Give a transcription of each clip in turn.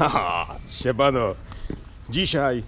Haha. Dzisiaj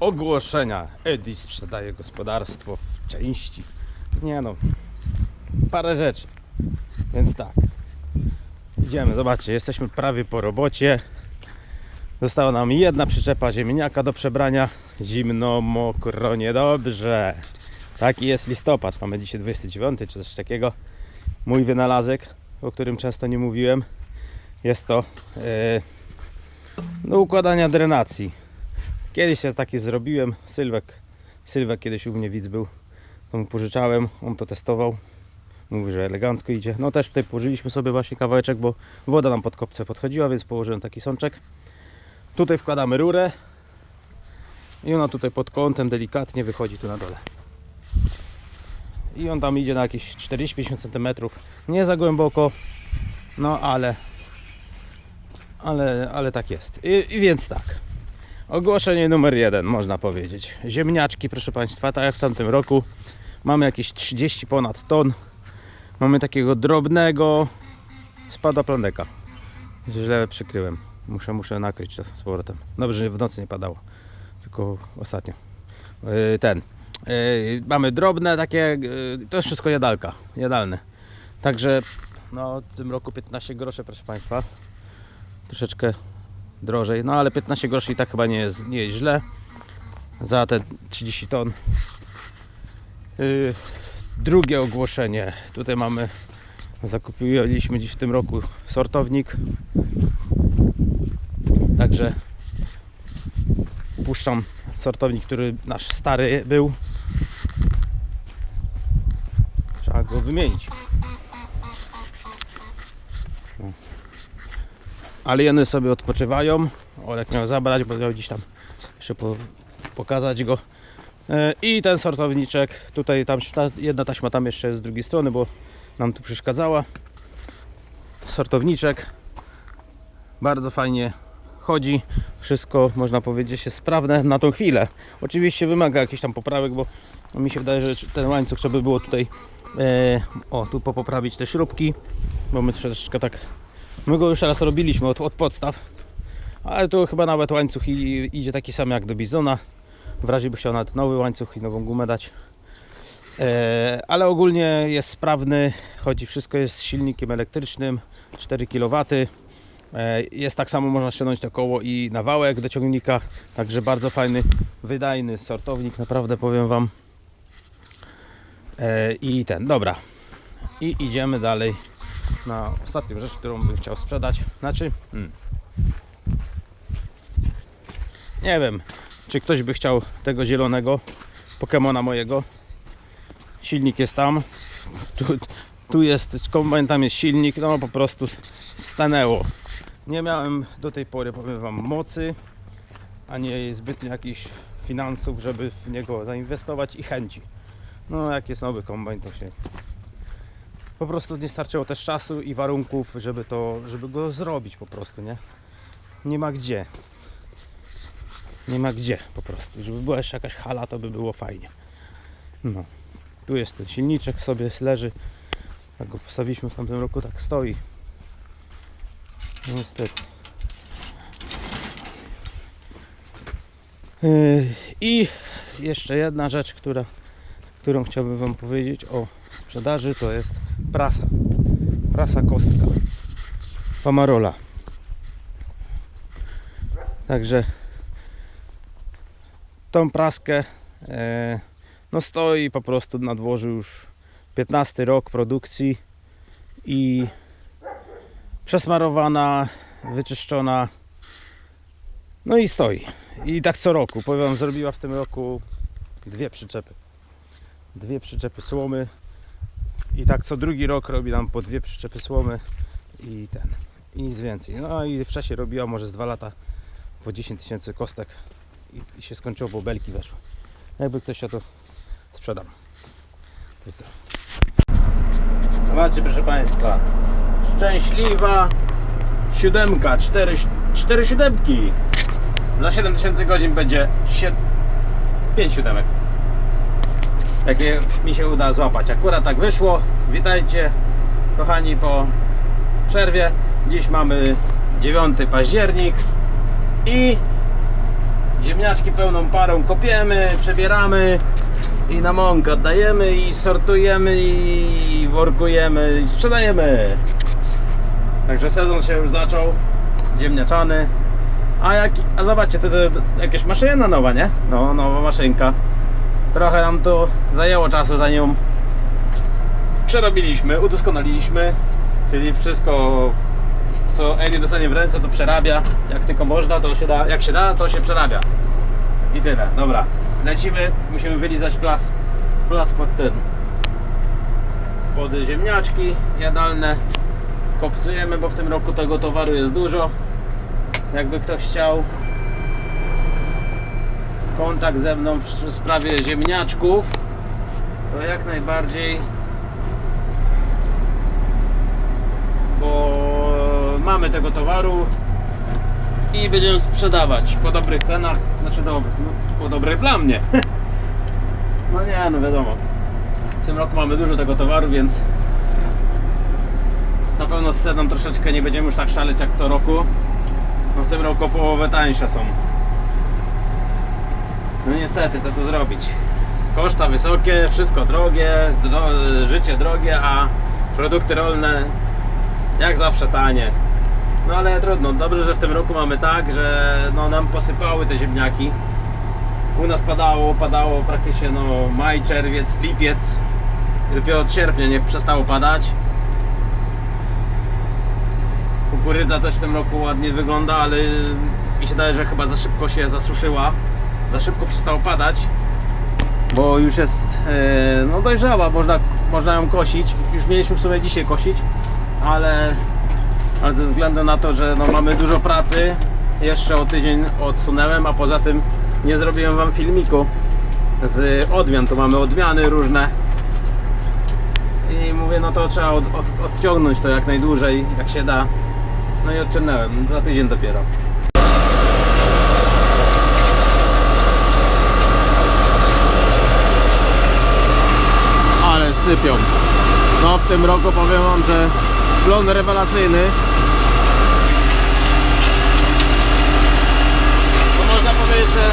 ogłoszenia. Edi sprzedaje gospodarstwo w części. Nie no, parę rzeczy. Więc tak. Idziemy, zobaczcie, jesteśmy prawie po robocie. Została nam jedna przyczepa ziemniaka do przebrania. Zimno, mokro, niedobrze. Taki jest listopad. Mamy dzisiaj 29 czy coś takiego. Mój wynalazek, o którym często nie mówiłem, jest to e, do układania drenacji. Kiedyś ja taki zrobiłem. Sylwek, Sylwek kiedyś u mnie widz był. To mu pożyczałem, on to testował. Mówi, że elegancko idzie. No też tutaj położyliśmy sobie właśnie kawałeczek, bo woda nam pod kopce podchodziła, więc położyłem taki sączek. Tutaj wkładamy rurę i ona tutaj pod kątem delikatnie wychodzi tu na dole. I on tam idzie na jakieś 40-50 cm. Nie za głęboko, no ale ale, ale tak jest. I, I więc tak. Ogłoszenie numer jeden, można powiedzieć. Ziemniaczki, proszę Państwa, tak jak w tamtym roku. Mamy jakieś 30 ponad ton. Mamy takiego drobnego spadoplaneka. Źle przykryłem. Muszę, muszę nakryć to z powrotem. Dobrze, że w nocy nie padało. Tylko ostatnio. Yy, Ten. Yy, Mamy drobne takie, yy, to jest wszystko jadalka, jadalne. Także no w tym roku 15 groszy, proszę Państwa troszeczkę drożej, no ale 15 groszy i tak chyba nie jest, nie jest źle za te 30 ton. Yy, drugie ogłoszenie. Tutaj mamy, zakupiliśmy dziś w tym roku sortownik. Także puszczam sortownik, który nasz stary był. Trzeba go wymienić. Alieny sobie odpoczywają. Olek miał zabrać, bo miał gdzieś tam jeszcze po, pokazać go. E, I ten sortowniczek, tutaj tam ta- jedna taśma tam jeszcze jest z drugiej strony, bo nam tu przeszkadzała. Sortowniczek bardzo fajnie chodzi. Wszystko można powiedzieć jest sprawne na tą chwilę. Oczywiście wymaga jakichś tam poprawek, bo mi się wydaje, że ten łańcuch trzeba by było tutaj e, o tu popoprawić te śrubki, bo my troszeczkę tak My go już raz robiliśmy od, od podstaw, ale tu chyba nawet łańcuch i, idzie taki sam jak do Bizona. W razie by chciał nawet nowy łańcuch i nową gumę dać. E, ale ogólnie jest sprawny, chodzi wszystko jest z silnikiem elektrycznym, 4 kW. E, jest tak samo, można ściągnąć to koło i na wałek do ciągnika, także bardzo fajny, wydajny sortownik, naprawdę powiem Wam. E, I ten, dobra. I idziemy dalej na ostatnią rzecz, którą bym chciał sprzedać. Znaczy, hmm. nie wiem, czy ktoś by chciał tego zielonego Pokemona mojego. Silnik jest tam. Tu, tu jest tam jest silnik. No po prostu stanęło. Nie miałem do tej pory, powiem Wam, mocy, ani zbytnio jakichś finansów, żeby w niego zainwestować i chęci. No jak jest nowy kombajn, to się po prostu nie starczyło też czasu i warunków, żeby to, żeby go zrobić po prostu, nie? Nie ma gdzie. Nie ma gdzie po prostu. Żeby była jeszcze jakaś hala, to by było fajnie. No. Tu jest ten silniczek sobie leży. Jak go postawiliśmy w tamtym roku, tak stoi. Niestety. Yy, I jeszcze jedna rzecz, która, którą chciałbym Wam powiedzieć o sprzedaży, to jest prasa. Prasa kostka. Famarola. Także tą praskę e, no stoi po prostu na dworzu już 15 rok produkcji i przesmarowana, wyczyszczona no i stoi. I tak co roku. Powiem zrobiła w tym roku dwie przyczepy. Dwie przyczepy słomy i tak co drugi rok robi nam po dwie przyczepy słomy i ten. I nic więcej. No i w czasie robiła może z dwa lata po 10 tysięcy kostek i, i się skończyło, bo belki weszły. Jakby ktoś chciał to sprzedam. Pozdro. Zobaczcie proszę Państwa. Szczęśliwa siódemka, cztery, cztery siódemki. Za 7000 godzin będzie 5 siódemek. Jakie mi się uda złapać. Akurat tak wyszło. Witajcie kochani po przerwie. Dziś mamy 9 październik. I ziemniaczki pełną parą kopiemy, przebieramy i na mąkę oddajemy i sortujemy i workujemy i sprzedajemy. Także sezon się już zaczął, ziemniaczany. A, jak, a zobaczcie, to, to jakieś maszyna nowa, nie? No, nowa maszynka. Trochę nam to zajęło czasu, zanim przerobiliśmy, udoskonaliliśmy. Czyli wszystko, co Eli dostanie w ręce, to przerabia. Jak tylko można, to się da. Jak się da, to się przerabia. I tyle. Dobra. Lecimy. Musimy wylizać plas, plac pod ten. Pod ziemniaczki jadalne. Kopcujemy, bo w tym roku tego towaru jest dużo. Jakby ktoś chciał kontakt ze mną w sprawie ziemniaczków, to jak najbardziej, bo mamy tego towaru i będziemy sprzedawać po dobrych cenach, znaczy dobrych, no, po dobrych dla mnie. No nie, no wiadomo. W tym roku mamy dużo tego towaru, więc na pewno z ceną troszeczkę nie będziemy już tak szaleć jak co roku. No w tym roku połowę tańsze są. No niestety, co tu zrobić? Koszta wysokie, wszystko drogie, dro, życie drogie, a produkty rolne jak zawsze tanie. No ale trudno, dobrze, że w tym roku mamy tak, że no, nam posypały te ziemniaki. U nas padało, padało praktycznie no, maj, czerwiec, lipiec. Dopiero od sierpnia nie przestało padać. Kukurydza też w tym roku ładnie wygląda, ale mi się daje, że chyba za szybko się zasuszyła. Za szybko przestało padać. Bo już jest e, no dojrzała, można, można ją kosić. Już mieliśmy w sumie dzisiaj kosić, ale, ale ze względu na to, że no mamy dużo pracy, jeszcze o tydzień odsunęłem, a poza tym nie zrobiłem wam filmiku z odmian. Tu mamy odmiany różne. I mówię, no to trzeba od, od, odciągnąć to jak najdłużej, jak się da. No i odciągnąłem, za tydzień dopiero. Ale sypią. No w tym roku powiem wam, że plon rewelacyjny. No można powiedzieć, że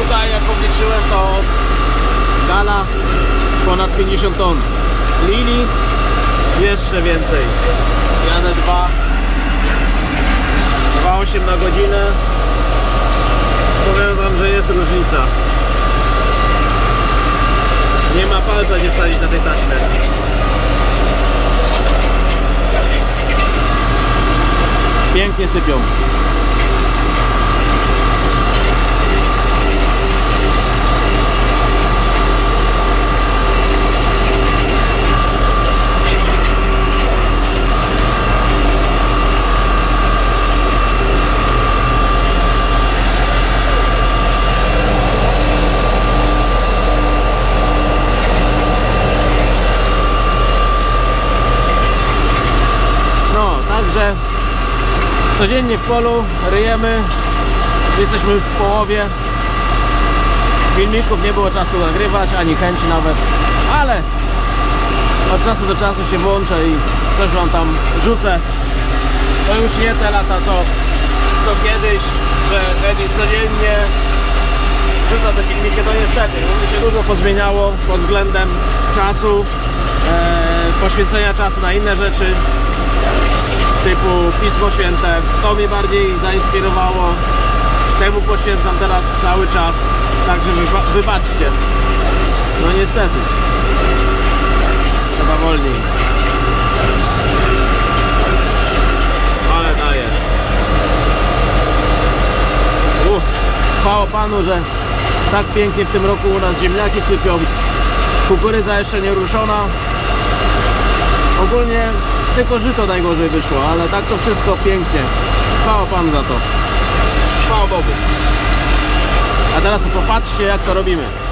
tutaj jak obliczyłem to gala ponad 50 ton. Lili jeszcze więcej. Jadę dwa 2,8 na godzinę. Powiem wam, że jest różnica. Nie ma palca nie wsadzić na tej taśmie. Pięknie sypią. No, także codziennie w polu ryjemy. Jesteśmy już w połowie. Filmików nie było czasu nagrywać, ani chęci nawet, ale od czasu do czasu się włączę i też wam tam rzucę. To już nie te lata, co, co kiedyś, że Edit codziennie wrzuca te filmiki, to niestety, u się dużo pozmieniało pod względem czasu, e, poświęcenia czasu na inne rzeczy typu Pismo Święte. To mnie bardziej zainspirowało. Temu poświęcam teraz cały czas. Także wyba wybaczcie. No niestety. Chyba wolniej. Ale daje. Uh, chwała Panu, że tak pięknie w tym roku u nas ziemniaki sypią. Kukurydza jeszcze nie ruszona. Ogólnie tylko żyto najgorzej wyszło, ale tak to wszystko pięknie. Chwała Panu za to. Chwała Bogu. A teraz popatrzcie jak to robimy.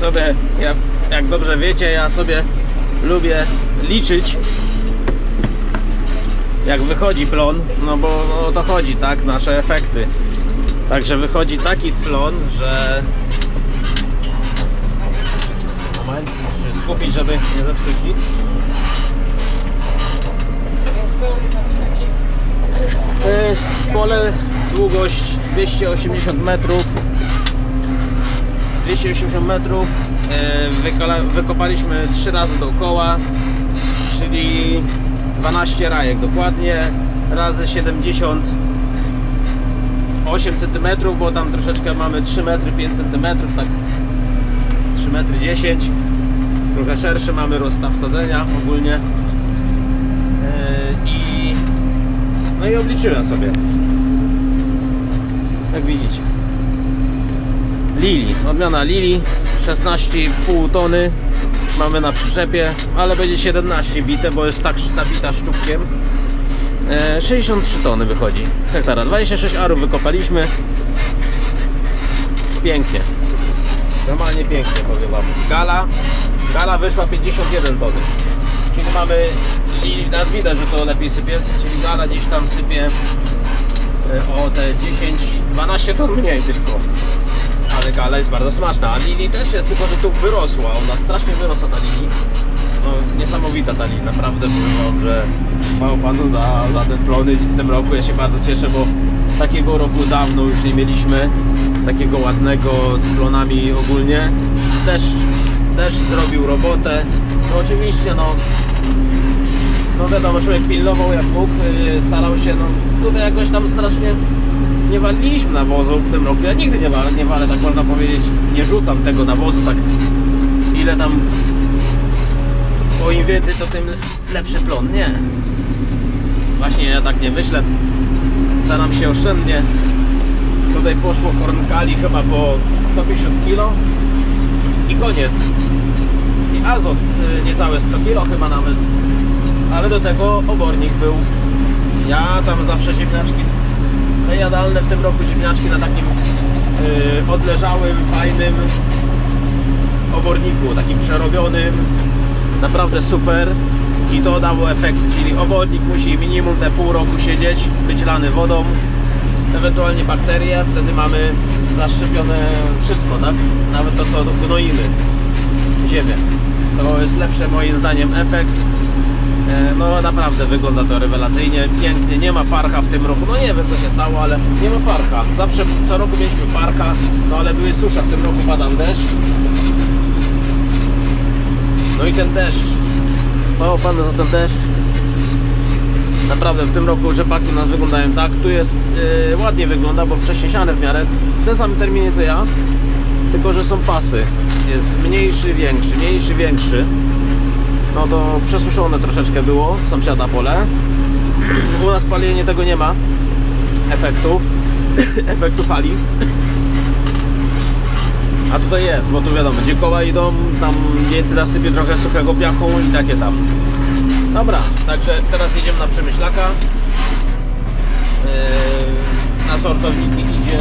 Sobie, ja, jak dobrze wiecie, ja sobie lubię liczyć jak wychodzi plon, no bo o to chodzi, tak, nasze efekty. Także wychodzi taki plon, że moment, muszę się skupić, żeby nie zepsuć nic. Yy, Pole długość 280 metrów 280 metrów wykola- wykopaliśmy 3 razy dookoła czyli 12 rajek dokładnie razy 70 8 cm, bo tam troszeczkę mamy 3 metry 5 cm, tak 3 metry 10 trochę szerszy mamy rozstaw sadzenia ogólnie. Yy, i no i obliczyłem sobie. Jak widzicie Lili, odmiana Lili 16,5 tony mamy na przyczepie, ale będzie 17 bite, bo jest tak nabita szczupkiem E, 63 tony wychodzi z hektara. 26 arów wykopaliśmy. Pięknie. Normalnie pięknie powiem wam. Gala, gala wyszła 51 tony. Czyli mamy, i widać, że to lepiej sypie, czyli gala gdzieś tam sypie e, o te 10-12 ton mniej tylko. Ale gala jest bardzo smaczna, a lili też jest, tylko że tu wyrosła, ona strasznie wyrosła ta lili. No, niesamowita ta naprawdę powiem wam, że panu za, za ten plony w tym roku, ja się bardzo cieszę, bo takiego roku dawno już nie mieliśmy, takiego ładnego z plonami ogólnie. Deszcz, deszcz zrobił robotę, no oczywiście no. No wiadomo, człowiek pilnował jak mógł, yy, starał się, no tutaj jakoś tam strasznie nie waliliśmy nawozów w tym roku. Ja nigdy nie walę, nie walę, tak można powiedzieć, nie rzucam tego nawozu, tak ile tam, bo im więcej to tym lepszy plon, nie. Właśnie ja tak nie myślę, staram się oszczędnie. Tutaj poszło kornkali chyba po 150 kg i koniec. I azot y, niecałe 100 kg chyba nawet ale do tego obornik był. Ja tam zawsze ziemniaczki no jadalne w tym roku ziemniaczki na takim yy, odleżałym, fajnym oborniku, takim przerobionym, naprawdę super i to dało efekt, czyli obornik musi minimum te pół roku siedzieć, być lany wodą, ewentualnie bakterie, wtedy mamy zaszczepione wszystko, tak? Nawet to co gnoimy ziemię. To jest lepsze moim zdaniem efekt. E, No naprawdę wygląda to rewelacyjnie, pięknie, nie ma parcha w tym roku, no nie wiem co się stało, ale nie ma parcha. Zawsze co roku mieliśmy parcha, no ale były susza, w tym roku padał deszcz. No i ten deszcz, mało panu za ten deszcz. Naprawdę w tym roku rzepaki u nas wyglądają tak, tu jest yy, ładnie wygląda, bo wcześniej siane w miarę, w tym samym terminie co ja, tylko że są pasy. Jest mniejszy, większy, mniejszy, większy no to przesuszone troszeczkę było sąsiada pole. U nas palenie tego nie ma efektu efektu fali. A tutaj jest, bo tu wiadomo, gdzie koła idą tam więcej nasypie trochę suchego piachu i takie tam. Dobra, także teraz jedziemy na Przemyślaka. Yy, na sortowniki idzie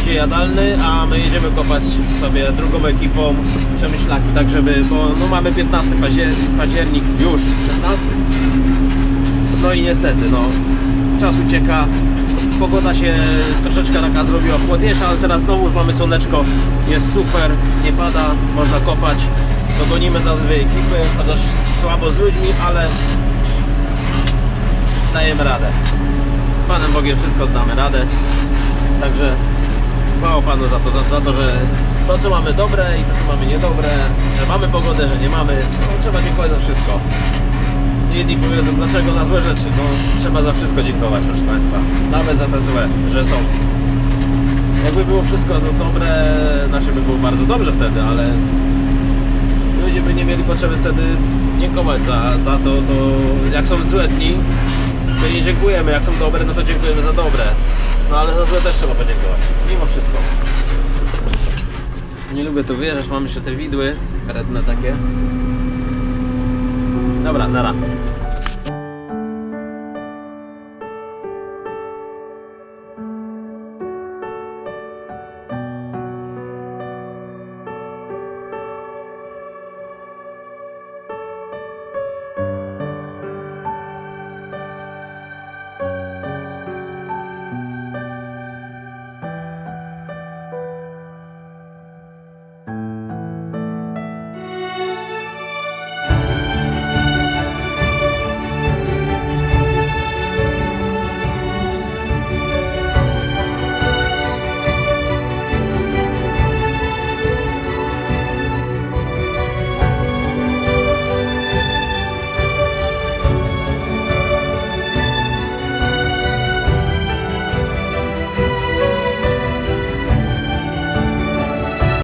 idzie jadalny, a my jedziemy kopać sobie drugą ekipą przemyślaki, tak żeby, bo no mamy 15 pazier październik, już 16. No i niestety, no czas ucieka, pogoda się troszeczkę taka zrobiła chłodniejsza, ale teraz znowu mamy słoneczko, jest super, nie pada, można kopać, dogonimy za dwie ekipy, chociaż słabo z ludźmi, ale dajemy radę. Z Panem Bogiem wszystko damy radę, także chwała Panu za to, za, za to, że to co mamy dobre i to co mamy niedobre, że mamy pogodę, że nie mamy, no, trzeba dziękować za wszystko. Jedni powiedzą, dlaczego za złe rzeczy, no trzeba za wszystko dziękować, proszę Państwa. Nawet za te złe, że są. Jakby było wszystko no, dobre, znaczy by było bardzo dobrze wtedy, ale ludzie by nie mieli potrzeby wtedy dziękować za, za to, to, jak są złe dni, to nie dziękujemy, jak są dobre, no to dziękujemy za dobre. No ale za złe też trzeba podziękować, mimo wszystko. Nie lubię tu wyjeżdżać, mam jeszcze te widły karetne takie. Dobra, nara.